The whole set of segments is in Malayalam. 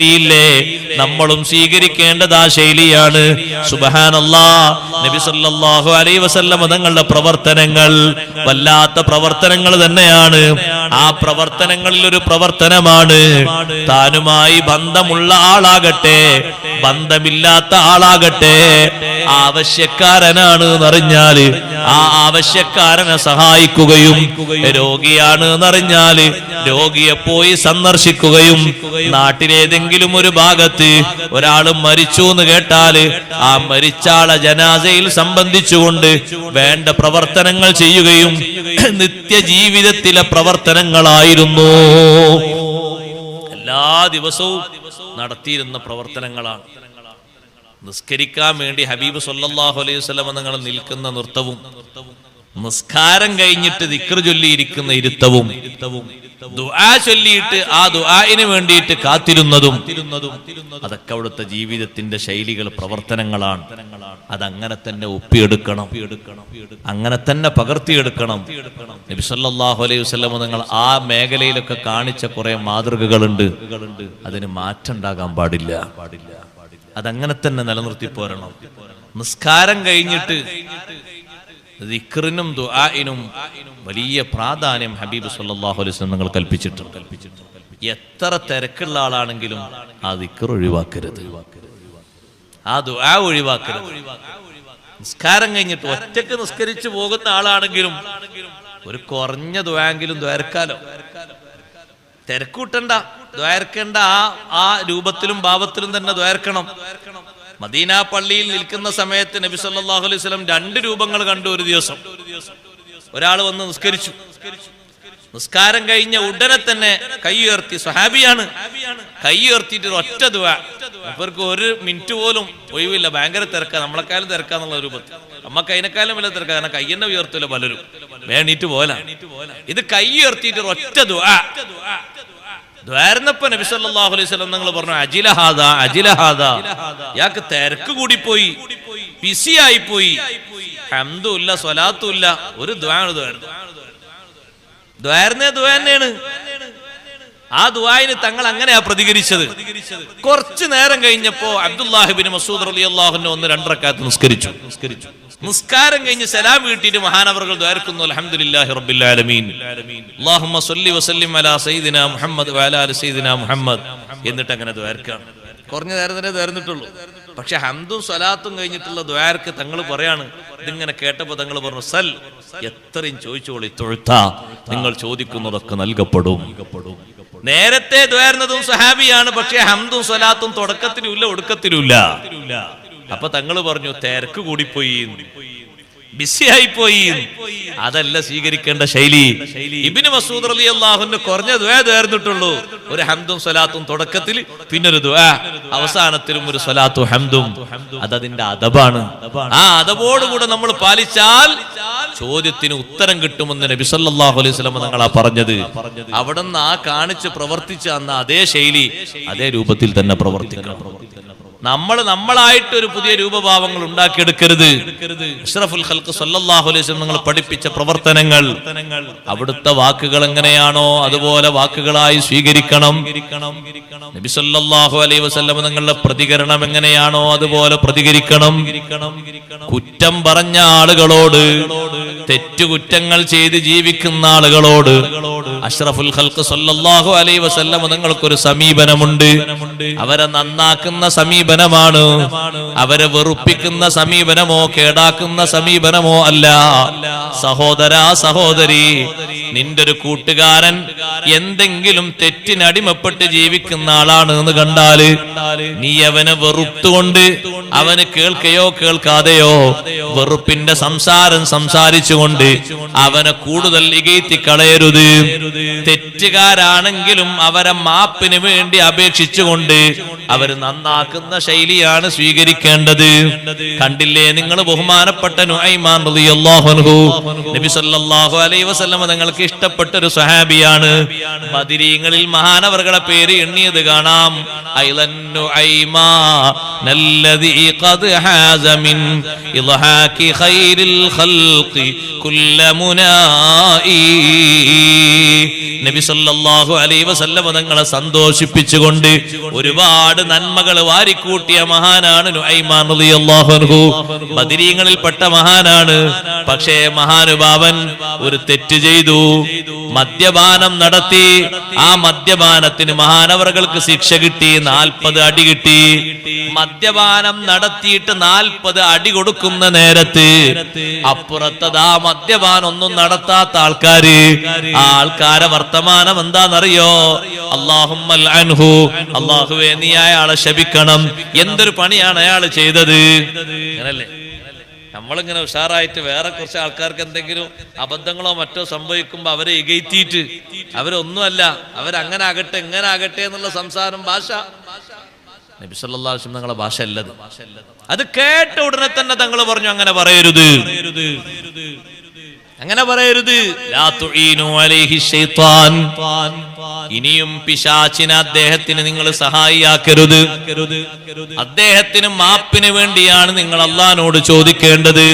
ശൈലിയില്ലേ നമ്മളും സ്വീകരിക്കേണ്ടത് ആ ശൈലിയാണ്. സുബഹാനല്ലാ നബി അലൈഹി വസല്ലം തങ്ങളുടെ പ്രവർത്തനങ്ങൾ വല്ലാത്ത പ്രവർത്തനങ്ങൾ തന്നെയാണ്. ആ പ്രവർത്തനങ്ങളിൽ ഒരു പ്രവർത്തനമാണ്. താനുമായി ബന്ധമുള്ള ആളാകട്ടെ ബന്ധമില്ലാത്ത ആളാകട്ടെ ആവശ്യക്കാരനാണ് എന്നറിഞ്ഞാൽ ആ ആവശ്യക്കാരനെ സഹായിക്കുകയും രോഗിയാണ് എന്നറിഞ്ഞാൽ രോഗിയെ പോയി സന്ദർശിക്കുകയും നാട്ടിലേതെങ്കിലും ഒരു ഭാഗത്ത് ഒരാൾ മരിച്ചു എന്ന് കേട്ടാൽ ആ മരിച്ചാളെ ജനാസയിൽ സംബന്ധിച്ചുകൊണ്ട് വേണ്ട പ്രവർത്തനങ്ങൾ ചെയ്യുകയും നിത്യജീവിതത്തിലെ പ്രവർത്തനങ്ങളായിരുന്നു. എല്ലാ ദിവസവും നടത്തിയിരുന്ന പ്രവർത്തനങ്ങളാണ്. നിസ്കരിക്കാൻ വേണ്ടി ഹബീബ് സല്ലല്ലാഹു അലൈഹി വസല്ലം നിങ്ങൾ നിൽക്കുന്ന നൃത്തവും നിസ്കാരം കഴിഞ്ഞിട്ട് ദിക്ർ ചൊല്ലിയിരിക്കുന്ന ഇരുത്തവും ദുആ ചൊല്ലിയിട്ട് ആ ദുആന് വേണ്ടിയിട്ട് കാത്തിരുന്നതും അതൊക്കെ അവിടുത്തെ ജീവിതത്തിന്റെ ശൈലികൾ പ്രവർത്തനങ്ങളാണ്. അതങ്ങനെ തന്നെ ഒപ്പിയെടുക്കണം. അങ്ങനെ തന്നെ പകർത്തിയെടുക്കണം. നബി സല്ലല്ലാഹു അലൈഹി വസ്ലമ നിങ്ങൾ ആ മേഖലയിലൊക്കെ കാണിച്ച കുറെ മാതൃകകളുണ്ട്. അതിന് മാറ്റം ഉണ്ടാകാൻ പാടില്ല. അതങ്ങനെ തന്നെ നിലനിർത്തി പോരണം. നിസ്കാരം കഴിഞ്ഞിട്ട് ദിക്റിനും ദുആഇനും വലിയ പ്രാധാന്യം ഹബീബ് സല്ലല്ലാഹു അലൈഹി വസല്ലം നിങ്ങൾ കൽപ്പിച്ചിട്ടുണ്ട്. എത്ര തിരക്കുള്ള ആളാണെങ്കിലും ആ ദിക്ർ ഒഴിവാക്കരുത്. ആ ദുആ ഒഴിവാക്കരുത്. നിസ്കാരം കഴിഞ്ഞിട്ട് ഒറ്റയ്ക്ക് നിസ്കരിച്ചു പോകുന്ന ആളാണെങ്കിലും ഒരു കുറഞ്ഞ ദ്വയെങ്കിലും ദ്വയർക്കാലോ തിരക്കൂട്ടണ്ട ദ്വയർക്കേണ്ട ആ ആ രൂപത്തിലും ഭാവത്തിലും തന്നെ ദ്വാരക്കണം മദീന പള്ളിയിൽ നിൽക്കുന്ന സമയത്ത് നബി സല്ലാഹു അലൈഹി സ്വലം രണ്ട് രൂപങ്ങൾ കണ്ടു ഒരു ദിവസം. ഒരാൾ വന്ന് നിസ്കരിച്ചു. നിസ്കാരം കഴിഞ്ഞ ഉടനെ തന്നെ കൈ ഉയർത്തി സ്വഹാബിയാണ്. കൈ ഉയർത്തിയിട്ട് ഒറ്റ ദുവ ഒരു മിനിറ്റ് പോലും ഒഴിവില്ല. ഭയങ്കര തിരക്ക. നമ്മളെക്കാളും തിരക്കാന്നുള്ള രൂപത്തിൽ നമ്മക്ക് അതിനെക്കാളും വില തിരക്ക. കാരണം കയ്യന്നെ ഉയർത്തില്ല പലരും. വേണീറ്റ് പോല ഇത് കൈ ഉയർത്തിയിട്ട് ഒറ്റ ദുവ ദ്വാരന്നപ്പ നബി സല്ലല്ലാഹു അലൈഹി വസല്ലം നിങ്ങൾ പറഞ്ഞു അജിലഹാദ അജിലഹാദ ഇയാൾക്ക് തിരക്ക് കൂടിപ്പോയി ബിസി ആയി പോയി ഹംദുല്ല സ്വലാത്തുല്ല ഒരു ദ്വാണ് ദ്വാരുന്നു ദ്വാരനെ ദ്വാ തന്നെയാണ്. ആ ദുആന് തങ്ങൾ അങ്ങനെയാ പ്രതികരിച്ചത്. കുറച്ചു നേരം കഴിഞ്ഞപ്പോ അബ്ദുല്ലാഹിബിൻ മസൂദ് അലി അള്ളാഹുനെ ഒന്ന് രണ്ടരക്കാത്ത് നിസ്കരിച്ചു നിസ്കരിച്ചു. നിസ്കാരം കഴിഞ്ഞ് സലാം വീട്ടിട്ട് മഹാനവറുകൾ ദ്വാരക്കുന്നു. അൽഹംദുലില്ലാഹി റബ്ബിൽ ആലമീൻ. അല്ലാഹുമ്മ സ്വല്ലി വസല്ലിം അലാ സയ്യിദിന മുഹമ്മദ് വഅലാ അലി സയ്യിദിന മുഹമ്മദ് എന്നിട്ട് അങ്ങനെ ദ്വാരക്കാം കുറഞ്ഞ നേരം തന്നെ ദ്വാരന്നിട്ടുള്ളൂ. പക്ഷെ ഹംദും സ്വലാത്തും കഴിഞ്ഞിട്ടുള്ള ദ്വാരക്ക് തങ്ങൾ പറയാണ് ഇതിങ്ങനെ കേട്ടപ്പോ തങ്ങൾ പറഞ്ഞു സൽ എത്രയും ചോദിച്ചോളി തൊഴുത്ത നിങ്ങൾ ചോദിക്കുന്നതൊക്കെ നൽകപ്പെടും. നേരത്തെ ദ്വാരുന്നതും സഹാബിയാണ് പക്ഷെ ഹംദും സ്വലാത്തും തുടക്കത്തിലുമില്ല ഒടുക്കത്തിലുമില്ല. അപ്പൊ തങ്ങൾ പറഞ്ഞു തിരക്ക് കൂടിപ്പോയി. ബിസി ആയിപ്പോയി അതല്ല സ്വീകരിക്കേണ്ട ശൈലി. ഇബിന് മസൂദ് അലി അള്ളാഹുന്റെ കുറഞ്ഞ ദ്വേ തേർന്നിട്ടുള്ളൂ. ഒരു ഹംദും സ്വലാത്തും തുടക്കത്തിൽ പിന്നൊരു ദ്വാ അവസാനത്തിലും ഒരു സ്വലാത്തും ഹംദും. അതതിന്റെ അതബാണ് ആ അതബോടുകൂടെ നമ്മൾ പാലിച്ചാൽ ചോദ്യത്തിന് ഉത്തരം കിട്ടുമെന്ന് നബി സല്ലല്ലാഹു അലൈഹി വസല്ലം നിങ്ങളാ പറഞ്ഞത്. അവിടെ നിന്ന് ആ കാണിച്ച് പ്രവർത്തിച്ച അന്ന് അതേ ശൈലി അതേ രൂപത്തിൽ തന്നെ പ്രവർത്തിക്കണം. നമ്മൾ നമ്മളായിട്ട് ഒരു പുതിയ രൂപഭാവങ്ങൾ ഉണ്ടാക്കിയെടുക്കരുത്. അഷ്റഫുൽ ഖൽഖ് സല്ലല്ലാഹു അലൈഹി നിങ്ങൾ പഠിപ്പിച്ച പ്രവർത്തനങ്ങൾ. അവിടുത്തെ വാക്കുകൾ എങ്ങനെയാണോ അതുപോലെ വാക്കുകളായി സ്വീകരിക്കണം. നബി സല്ലല്ലാഹു അലൈഹി വസല്ലം നിങ്ങളുടെ പ്രതികരണം എങ്ങനെയാണോ അതുപോലെ പ്രതികരിക്കണം. കുറ്റം പറഞ്ഞ ആളുകളോട് തെറ്റുകുറ്റങ്ങൾ ചെയ്ത് ജീവിക്കുന്ന ആളുകളോട് അഷ്റഫുൽ ഹൽക്ക് സല്ലല്ലാഹു അലൈഹി വസല്ലം നിങ്ങൾക്കൊരു സമീപനമുണ്ട്. അവരെ നന്നാക്കുന്ന സമീപനമാണ്. അവരെ വെറുപ്പിക്കുന്ന സമീപനമോ കേടാക്കുന്ന സമീപനമോ അല്ല. സഹോദര സഹോദരി നിന്റെ ഒരു കൂട്ടുകാരൻ എന്തെങ്കിലും തെറ്റിനടിമപ്പെട്ട് ജീവിക്കുന്ന ആളാണ് എന്ന് കണ്ടാൽ നീ അവനെ വെറുത്തുകൊണ്ട് അവന് കേൾക്കയോ കേൾക്കാതെയോ വെറുപ്പിന്റെ സംസാരം സംസാരിച്ചുകൊണ്ട് അവനെ കൂടുതൽ ഇകയത്തി കളയരുത്. തെറ്റുകാരാണെങ്കിലും അവരെ മാപ്പിന് വേണ്ടി അപേക്ഷിച്ചുകൊണ്ട് അവർ നന്നാക്കുന്ന ശൈലിയാണ് സ്വീകരിക്കേണ്ടത്. കണ്ടില്ലേ? നിങ്ങൾ ബഹുമാനപ്പെട്ട നബി സല്ലല്ലാഹു അലൈഹി വസല്ലമ നിങ്ങൾക്ക് ഇഷ്ടപ്പെട്ട ഒരു സഹാബിയാണ് മതിരീങ്ങളിൽ മഹാനവറുകളെ പേര് എണ്ണിയത് കാണാം. ഐമാ ഖൽഖി നബി സല്ലല്ലാഹു അലൈഹി വസല്ലമ തങ്ങളെ സന്തോഷിപ്പിച്ചുകൊണ്ട് ഒരുപാട് നന്മകൾ വാരിക്കൂട്ടിയ മഹാനാണ് നുഐമാൻ റളിയല്ലാഹു അൻഹു. ബദരീങ്ങളിൽപ്പെട്ട മഹാനാണ്. പക്ഷേ മഹാനുഭാവൻ ഒരു തെറ്റ് ചെയ്തു. മദ്യപാനം നടത്തി. ആ മദ്യപാനത്തിന് മഹാനവറുകൾക്ക് ശിക്ഷ കിട്ടി. നാൽപ്പത് അടി കിട്ടി. മദ്യപാനം നടത്തിയിട്ട് നാൽപ്പത് അടി കൊടുക്കുന്ന നേരത്ത് അപ്പുറത്തത് ആ മദ്യപാനം ഒന്നും നടത്താത്ത ആൾക്കാര്. ആ ആൾക്കാരെ വർത്തമാനം എന്താണെന്നറിയോ അള്ളാഹുമ്മൽ അൻഹു. അള്ളാഹുവേ നീ അയാളെ ശപിക്കണം. എന്തൊരു പണിയാണ് അയാൾ ചെയ്തത്? നമ്മളിങ്ങനെ ഉഷാറായിട്ട് വേറെ കുറച്ച് ആൾക്കാർക്ക് എന്തെങ്കിലും അബദ്ധങ്ങളോ മറ്റോ സംഭവിക്കുമ്പോ അവരെ ഇകയറ്റിയിട്ട് അവരൊന്നുമല്ല അവരങ്ങനെ ആകട്ടെ എങ്ങനെ ആകട്ടെ എന്നുള്ള സംസാരം ഭാഷ. നബി സല്ലല്ലാഹു അലൈഹി തങ്ങളുടെ ഭാഷ അല്ലത് അത് കേട്ട ഉടനെ തന്നെ തങ്ങൾ പറഞ്ഞു അങ്ങനെ പറയരുത്. അങ്ങനെ പറയരുത്. ഇനിയും പിശാചിന് അദ്ദേഹത്തിന് നിങ്ങൾ സഹായിയാക്കരുത്. അദ്ദേഹത്തിന് മാപ്പിന് വേണ്ടിയാണ് നിങ്ങൾ അള്ളഹാനോട് ചോദിക്കേണ്ടത്.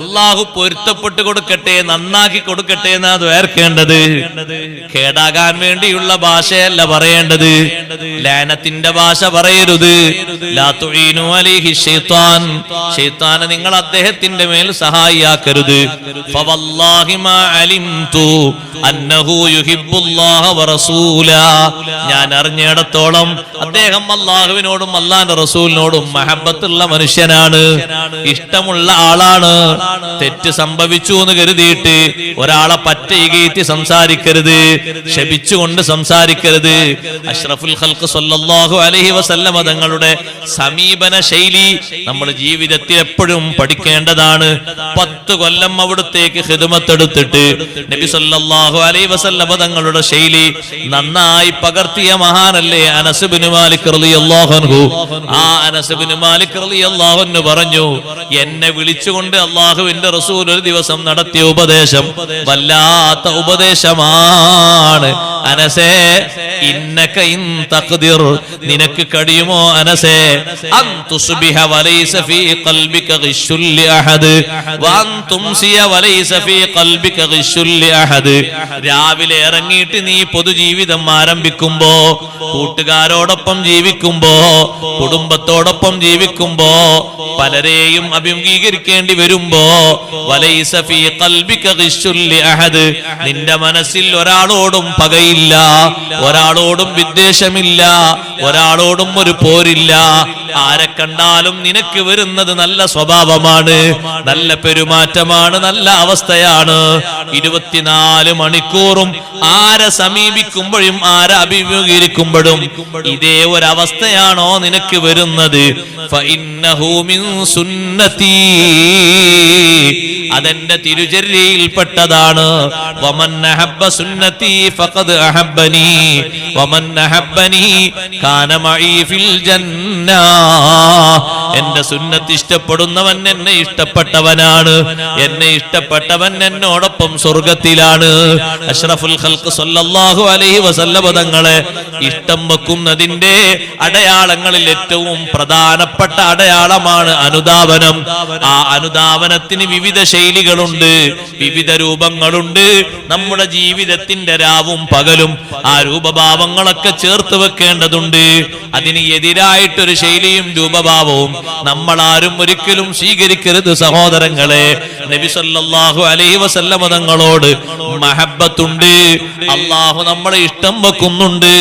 അള്ളാഹു പൊരുത്തപ്പെട്ട് കൊടുക്കട്ടെ നന്നാക്കി കൊടുക്കട്ടെ എന്നാ വേർക്കേണ്ടത്. കേടാകാൻ വേണ്ടിയുള്ള ഭാഷയല്ല പറയേണ്ടത്. ലാനത്തിന്റെ ഭാഷ പറയരുത്. ശൈത്താനെ നിങ്ങൾ അദ്ദേഹത്തിന്റെ മേൽ സഹായിയാക്കരുത്. ഞാൻ അറിഞ്ഞിടത്തോളം അദ്ദേഹം അള്ളാഹുവിനോടും അല്ലാന്റെ റസൂലിനോടും മഹബത്തുള്ള മനുഷ്യനാണ്. ഇഷ്ടമുള്ള ആളാണ്. തെറ്റ് സംഭവിച്ചു എന്ന് കരുതിയിട്ട് ഒരാളെ പറ്റയികയറ്റി സംസാരിക്കരുത് ശപിച്ചുകൊണ്ട് സംസാരിക്കരുത്. അഷ്റഫുൽ ഹൽക്ക് സല്ലല്ലാഹു അലൈഹി വസല്ലമ തങ്ങളുടെ സമീപന ശൈലി നമ്മൾ ജീവിതത്തിൽ എപ്പോഴും പഠിക്കേണ്ടതാണ്. പത്ത് കൊല്ലം അവിടത്തേക്ക് ഹിദമത്തെടുത്തിട്ട് നബി സല്ലല്ലാഹു അലൈഹി വസല്ലമ തങ്ങളുടെ ശൈലി നന്നായി പകർത്തിയ മഹാനല്ലേ അനസ് അനസുബിന് മാലിക് റളിയല്ലാഹു അൻഹു. ആ അനസ് അനസുബിന് മാലിക് റളിയല്ലാഹു അൻഹു പറഞ്ഞു എന്നെ വിളിച്ചുകൊണ്ട് അള്ളാഹുവിന്റെ റസൂൽ ഒരു ദിവസം നടത്തിയ ഉപദേശം വല്ലാത്ത ഉപദേശമാണ്. അനസേ ഇന്നക ഇൻ തഖ്ദിർ. നിനക്ക് കഴിയുമോ അനസേ? അൻ തുസ്ബിഹ വലൈസ ഫീ ഖൽബിക ഗിശ്ശുൽ ലിഅഹദ് വഅൻ തുംസിയ വലൈസ ഫീ ഖൽബിക ഗിശ്ശുൽ ലിഅഹദ് രാവിലെ ഇറങ്ങിയിട്ട് നീ പൊതുജീവിതം ആരംഭിക്കുമ്പോ കൂട്ടുകാരോടൊപ്പം ജീവിക്കുമ്പോ കുടുംബത്തോടൊപ്പം ജീവിക്കുമ്പോ പലരെയും അഭിമുഖീകരിക്കേണ്ടി വരുമ്പോ വലൈസ ഫീ ഖൽബിക ഗിശ്ശുൽ ലിഅഹദ് നിന്റെ മനസ്സിൽ ഒരാളോടും പകയില്ല ഒരാളോടും വിദ്വേഷമില്ല ഒരാളോടും ഒരു പോരില്ല. ആരെ കണ്ടാലും നിനക്ക് വരുന്നത് നല്ല സ്വഭാവമാണ്. നല്ല പെരുമാറ്റമാണ് നല്ല അവസ്ഥയാണ്. ഇരുപത്തിനാല് മണിക്കൂറും ആരെ സമീപിക്കുമ്പോഴും ആരെ അഭിമുഖീകരിക്കുമ്പോഴും ഇതേ ഒരവസ്ഥയാണോ നിനക്ക് വരുന്നത്. ഫഇന്നഹു മിൻ സുന്നതീ അതെന്റെ തിരുചര്യയിൽപ്പെട്ടതാണ്. വമൻ 啊。എന്റെ സുന്നത്ത് ഇഷ്ടപ്പെടുന്നവൻ എന്നെ ഇഷ്ടപ്പെട്ടവനാണ്. എന്നെ ഇഷ്ടപ്പെട്ടവൻ എന്നോടൊപ്പം സ്വർഗത്തിലാണ്. അഷ്റഫുൽ ഖൽഖ് സല്ലല്ലാഹു അലൈഹി വസല്ലമ തങ്ങളെ ഇഷ്ടം വെക്കുന്നതിന്റെ അടയാളങ്ങളിൽ ഏറ്റവും പ്രധാനപ്പെട്ട അടയാളമാണ് അനുദാപനം. ആ അനുദാപനത്തിന് വിവിധ ശൈലികളുണ്ട് വിവിധ രൂപങ്ങളുണ്ട്. നമ്മുടെ ജീവിതത്തിന്റെ രാവും പകലും ആ രൂപഭാവങ്ങളൊക്കെ ചേർത്ത് വെക്കേണ്ടതുണ്ട്. അതിന് എതിരായിട്ടൊരു ശൈലിയും രൂപഭാവവും നമ്മൾ ആരും ഒരിക്കലും സ്വീകരിക്കരുത് സഹോദരങ്ങളെ. നബി സല്ലല്ലാഹു അലൈഹി വസല്ലമ തങ്ങളോട് മഹബത്തുണ്ട്. അള്ളാഹു നമ്മളെ ഇഷ്ടം വെക്കുന്നുണ്ട്.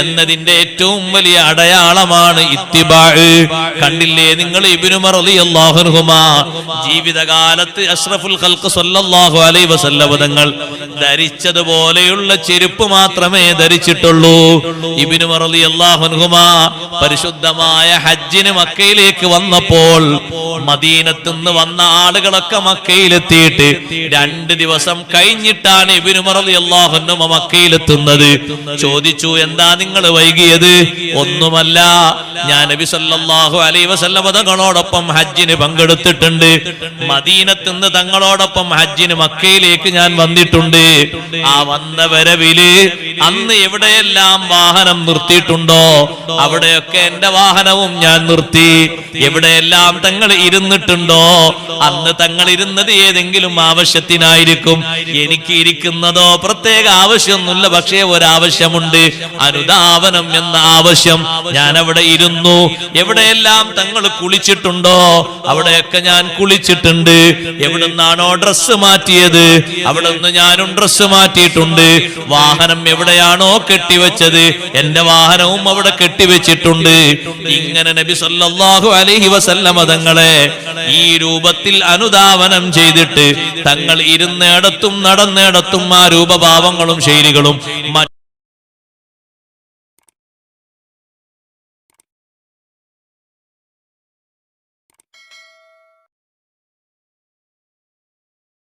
എന്നതിന്റെ ഏറ്റവും വലിയ അടയാളമാണ് ഇത്തിബാ. കണ്ടില്ലേ നിങ്ങൾ ഇബ്നു റളിയല്ലാഹു അൻഹുമാ? ജീവിതകാലത്ത് അഷ്റഫുൽ ഖൽക്ക് സല്ലല്ലാഹു അലൈഹി വസല്ലമ തങ്ങൾ ധരിച്ചതുപോലെയുള്ള ചെരുപ്പ് മാത്രമേ ധരിച്ചിട്ടുള്ളൂ. ഇബ്നു മറലി അൻഹുമാ പരിശുദ്ധമായ ഹജ്ജിന് മക്കയിലേക്ക് വന്നപ്പോൾ മദീനത്തുനിന്ന് വന്ന ആളുകളൊക്കെ മക്കയിലെത്തിയിട്ട് രണ്ട് ദിവസം കഴിഞ്ഞിട്ടാണ് ഇബ്നു റളിയല്ലാഹു അൻഹു മക്കയിലെത്തുന്നത്. ചോദിച്ചു എന്താ നിങ്ങൾ വൈകിയത്? ഒന്നുമല്ല. ഞാൻ നബി സല്ലല്ലാഹു അലൈഹി വസല്ലമ ഹജ്ജിന് പങ്കെടുത്തിട്ടുണ്ട്. മദീനത്ത് നിന്ന് തങ്ങളോടൊപ്പം ഹജ്ജിന് മക്കയിലേക്ക് ഞാൻ വന്നിട്ടുണ്ട്. ആ വന്ന വരവിൽ അന്ന് എവിടെയെല്ലാം വാഹനം നിർത്തിയിട്ടുണ്ടോ അവിടെയൊക്കെ എന്റെ വാഹനവും ഞാൻ നിർത്തി. എവിടെയെല്ലാം തങ്ങൾ ഇരുന്നിട്ടുണ്ടോ അന്ന് തങ്ങൾ ഇരുന്ന ഇരുന്നത് ഏതെങ്കിലും ആവശ്യത്തിനായിരിക്കും. എനിക്ക് ഇരിക്കുന്നതോ പ്രത്യേക ആവശ്യമൊന്നുമില്ല പക്ഷേ ഒരാവശ്യമുണ്ട്. അനുദാവനം എന്ന ആവശ്യം. ഞാൻ അവിടെ ഇരുന്നു. എവിടെയെല്ലാം തങ്ങൾ കുളിച്ചിട്ടുണ്ടോ? അവിടെയൊക്കെ ഞാൻ കുളിച്ചിട്ടുണ്ട്. എവിടുന്നാണോ ഡ്രസ്സ് മാറ്റിയത്? അവിടെ നിന്ന് ഞാനും ഡ്രസ്സ് മാറ്റിയിട്ടുണ്ട്. വാഹനം എവിടെയാണോ കെട്ടിവെച്ചത്? എന്റെ വാഹനവും അവിടെ കെട്ടിവെച്ചിട്ടുണ്ട്. ഇങ്ങനെ നബി സല്ലല്ലാഹു അലൈഹി വസല്ലമ തങ്ങളെ ഈ രൂപത്തിൽ അനുധാവനം ചെയ്തിട്ട് തങ്ങൾ ഇരുന്നിടത്തും നടന്നിടത്തും ആ രൂപഭാവങ്ങളും ശൈലികളും